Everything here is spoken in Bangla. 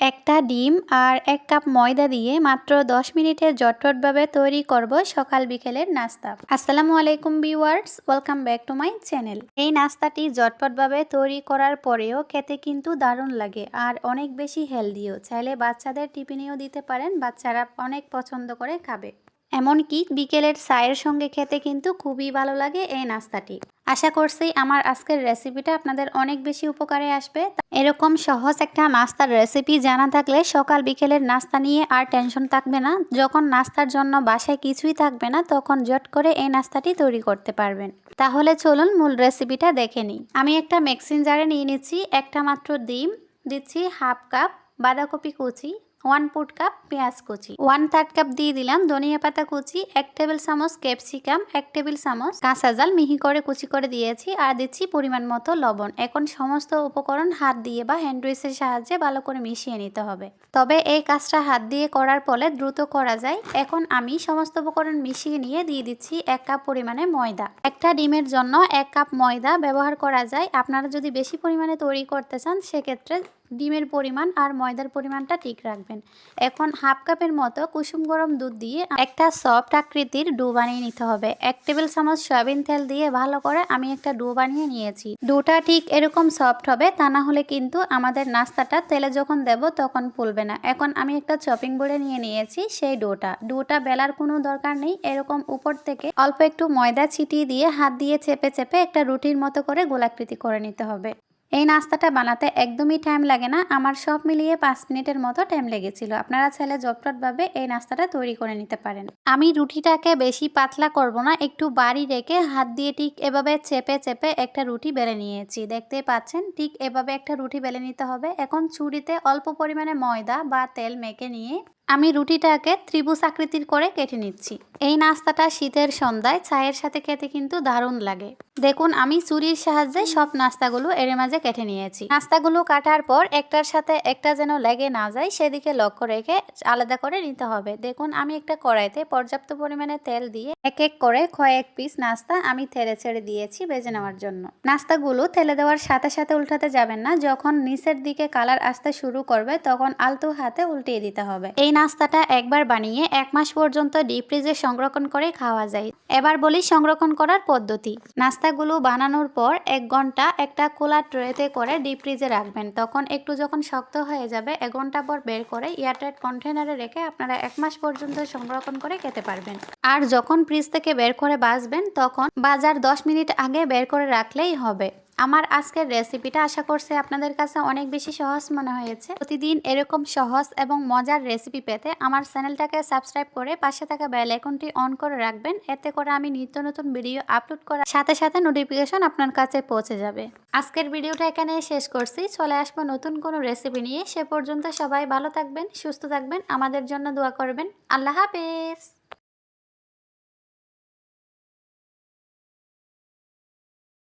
একটা ডিম আর এক কাপ ময়দা দিয়ে মাত্র 10 মিনিটে জটপটভাবে তৈরি করব সকাল বিকেলের নাস্তা। আসসালামু আলাইকুম viewers, welcome back to my channel. এই নাস্তাটি জটপটভাবে তৈরি করার পরেও খেতে কিন্তু দারুণ লাগে আর অনেক বেশি হেলদিও। চাইলে বাচ্চাদের টিফিনেও দিতে পারেন, বাচ্চারা অনেক পছন্দ করে খাবে। এমনকি বিকেলের চায়ের সঙ্গে খেতে কিন্তু খুবই ভালো লাগে এই নাস্তাটি। আশা করছি আমার আজকের রেসিপিটা আপনাদের অনেক বেশি উপকারে আসবে। এরকম সহজ একটা নাস্তার রেসিপি জানা থাকলে সকাল বিকেলের নাস্তা নিয়ে আর টেনশন থাকবে না। যখন নাস্তার জন্য বাসায় কিছুই থাকবে না, তখন জট করে এই নাস্তাটি তৈরি করতে পারবেন। তাহলে চলুন মূল রেসিপিটা দেখে নিই। আমি একটা মিক্সিং জারে নিয়ে নিচ্ছি। একটা মাত্র ডিম, দিচ্ছি হাফ কাপ বাঁধাকপি কুচি ওয়ান ফুট কাপ পেঁয়াজ কুচি। ওয়ান থার্ড কাপ দিয়ে দিলাম ধনিয়া পাতা কুচি, এক টেবিল চামচ ক্যাপসিকাম, এক টেবিল চামচ কাঁচা জাল মিহি করে কুচি করে দিয়েছি আর দিচ্ছি পরিমাণ মতো লবণ। এখন সমস্ত উপকরণ হাত দিয়ে বা হ্যান্ড উইসের সাহায্যে ভালো করে মিশিয়ে নিতে হবে। তবে এই কাজটা হাত দিয়ে করার ফলে দ্রুত করা যায়। এখন আমি সমস্ত উপকরণ মিশিয়ে নিয়ে দিয়ে দিচ্ছি এক কাপ পরিমাণে ময়দা। একটা ডিমের জন্য এক কাপ ময়দা ব্যবহার করা যায়। আপনারা যদি বেশি পরিমাণে তৈরি করতে চান, সেক্ষেত্রে ডিমের পরিমাণ আর ময়দার পরিমাণটা ঠিক রাখবেন। এখন হাফ কাপের মতো কুসুম গরম দুধ দিয়ে একটা সফট আকৃতির ডো বানিয়ে নিতে হবে। এক টেবিল চামচ সয়াবিন তেল দিয়ে ভালো করে আমি একটা ডো বানিয়ে নিয়েছি। ডোটা ঠিক এরকম সফট হবে তা না হলে কিন্তু আমাদের নাস্তাটা তেলে যখন দেব তখন ফুলবে না। এখন আমি একটা চপিং বোর্ডে নিয়ে নিয়েছি সেই ডোটা। ডোটা বেলার কোনো দরকার নেই। এরকম উপর থেকে অল্প একটু ময়দা ছিটিয়ে দিয়ে হাত দিয়ে চেপে চেপে একটা রুটির মতো করে গোলাকৃতি করে নিতে হবে। এই নাস্তাটা বানাতে একদমই টাইম লাগে না। আমার সব মিলিয়ে পাঁচ মিনিটের মতো টাইম লেগেছিল। আপনারা চাইলে জটপটভাবে এই নাস্তাটা তৈরি করে নিতে পারেন। আমি রুটিটাকে বেশি পাতলা করব না, একটু বাড়ি রেখে হাত দিয়ে ঠিক এভাবে চেপে চেপে একটা রুটি বেলে নিয়েছি। দেখতে পাচ্ছেন, ঠিক এভাবে একটা রুটি বেলে নিতে হবে। এখন ছুরিতে অল্প পরিমাণে ময়দা বা তেল মেখে নিয়ে আমি রুটিটাকে ত্রিভুজ আকৃতির করে কেটে নিচ্ছি। এই নাস্তাটা শীতের সন্ধ্যায় চায়ের সাথে খেতে কিন্তু দারুণ লাগে। দেখুন, আমি চুরির সাহায্যে সব নাস্তাগুলো এর মাঝে কেটে নিয়েছি। নাস্তাগুলো কাটার পর একটার সাথে একটা যেন লেগে না যায়, সেদিকে লক্ষ্য রেখে আলাদা করে নিতে হবে। দেখুন, আমি একটা কড়াইতে পর্যাপ্ত পরিমাণে তেল দিয়ে এক এক করে কয়েক পিস নাস্তা আমি তেলে ছেড়ে দিয়েছি বেজে নেওয়ার জন্য। নাস্তাগুলো তেলে দেওয়ার সাথে সাথে উল্টাতে যাবেন না। যখন নিচের দিকে কালার আসতে শুরু করবে, তখন আলতু হাতে উল্টিয়ে দিতে হবে। এই নাস্তাটা একবার বানিয়ে এক মাস পর্যন্ত ডিপ ফ্রিজে সংরক্ষণ করে খাওয়া যায়। এবার বলি সংরক্ষণ করার পদ্ধতি। নাস্তাগুলো বানানোর পর এক ঘণ্টা একটা খোলা ট্রেতে করে ডিপ ফ্রিজে রাখবেন। তখন একটু যখন শক্ত হয়ে যাবে, এক ঘণ্টা পর বের করে এয়ারটাইট কন্টেনারে রেখে আপনারা এক মাস পর্যন্ত সংরক্ষণ করে খেতে পারবেন। আর যখন ফ্রিজ থেকে বের করে বাসবেন তখন বাজার দশ মিনিট আগে বের করে রাখলেই হবে। আমার আজকের রেসিপিটা আশা করছি আপনাদের কাছে অনেক বেশি সহজ মনে হয়েছে। প্রতিদিন এরকম সহজ এবং মজার রেসিপি পেতে আমার চ্যানেলটাকে সাবস্ক্রাইব করে পাশে থাকা বেল আইকনটি অন করে রাখবেন। এতে করে আমি নিত্য নতুন ভিডিও আপলোড করার সাথে সাথে নোটিফিকেশন আপনার কাছে পৌঁছে যাবে। আজকের ভিডিওটা এখানে শেষ করছি। চলে আসব নতুন কোনো রেসিপি নিয়ে। সে পর্যন্ত সবাই ভালো থাকবেন, সুস্থ থাকবেন। আমাদের জন্য দোয়া করবেন। আল্লাহ হাফেজ!